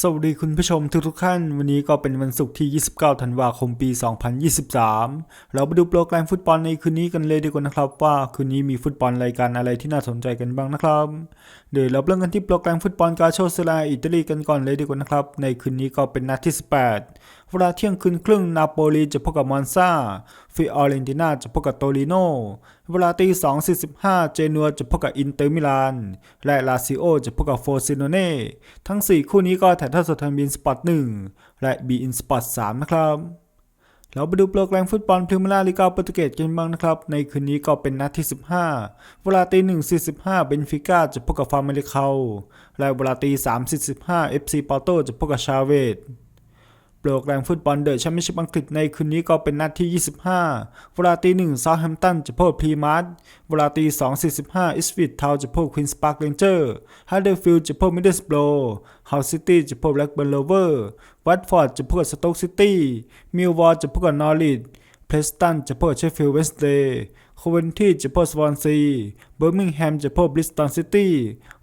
สวัสดีคุณผู้ชมทุกทุกๆท่าน วันนี้ก็เป็นวันศุกร์ที่ 29 ธันวาคม ปี 2023 เราไปดูโปรแกรมฟุตบอลในคืนนี้กันเลยดีกว่านะครับ ว่าคืนนี้มีฟุตบอลรายการอะไรที่น่าสนใจกันบ้างนะครับ เดี๋ยวเราเริ่มกันที่โปรแกรมฟุตบอลกาโชเซลาอิตาลีกันก่อนเลยดีกว่านะครับ ในคืนนี้ก็เป็นนัดที่ 18 เวลาเที่ยงคืนครึ่งนาโปลีจะพบกับมอนซาฟิออเรนตินาจะพบกับโตริโนเวลาตี2.45เจนัวจะพบกับอินเตอร์มิลาน และลาซิโอจะพบกับโฟซิโนเน่ ทั้ง 4 คู่นี้ก็ถ่ายทอดสดทางบีนสปอร์ต1และบีอินสปอร์ต3นะครับเราไปดูโปรแกรมฟุตบอลพรีเมียร์ลีกาโปรตุเกสกันบ้างนะครับ ในคืนนี้ก็เป็นนัดที่ 15 เวลาตี1.45เบนฟิก้าจะพบกับฟาร์เมลิเคาและเวลาตี3.45เอฟซีปอร์โตจะพบกับชาเวต โปรแกรมฟุตบอลเดอะแชมเปี้ยนชิพอังกฤษในคืนนี้ก็เป็นนัดที่ 25 เวลาตีหนึ่งซาแฮมตันจะพบพรีมาร์เวลาตี2.45อิสฟิตทาวจะพบควีนส์ปาร์คเรนเจอร์ฮัดเดอร์ฟิลด์จะพบมิดเดิลสโบรฮาวซิตี้จะพบแบล็กเบิร์นโลเวอร์วัตฟอร์ดจะพบกับสโต๊กซิตี้มิลวอร์จะพบกับนอริทเพลสตันจะพบเชฟฟิลด์เวสเดย์โคเวนที่จะพบสวอนซี เบอร์มิงแฮมจะพบบริสตันซิตี้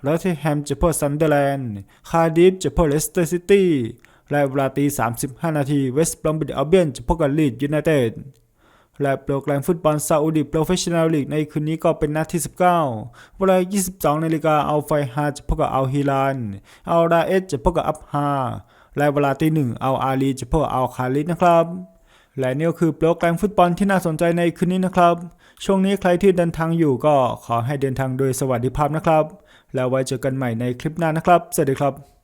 ลอตเทแฮมจะพบซันเดอร์แลนด์ คาร์ดิฟจะพบเลสเตอร์ซิตี้ และเวลาตี 35 นาทีเวสต์บรอมบิดอัลเบียนจะพบกับลีดยูไนเต็ดและโปรแกรมฟุตบอลซาอุดิโปรเฟชชั่นแนลลีกในคืนนี้ก็เป็นนัดที่ 19 เวลา 22 นาฬิกาอัลไฟฮาจะพบกับอัลฮิลานอัลราเอสจะพบกับอับฮาและเวลาตีหนึ่งอัลอาลีจะพบกับอัลคาลิดนะครับ และนี่ก็คือโปรแกรมฟุตบอลที่น่าสนใจในคืนนี้นะครับ ช่วงนี้ใครที่เดินทางอยู่ก็ขอให้เดินทางโดยสวัสดิภาพนะครับ แล้วไว้เจอกันใหม่ในคลิปหน้านะครับ สวัสดีครับ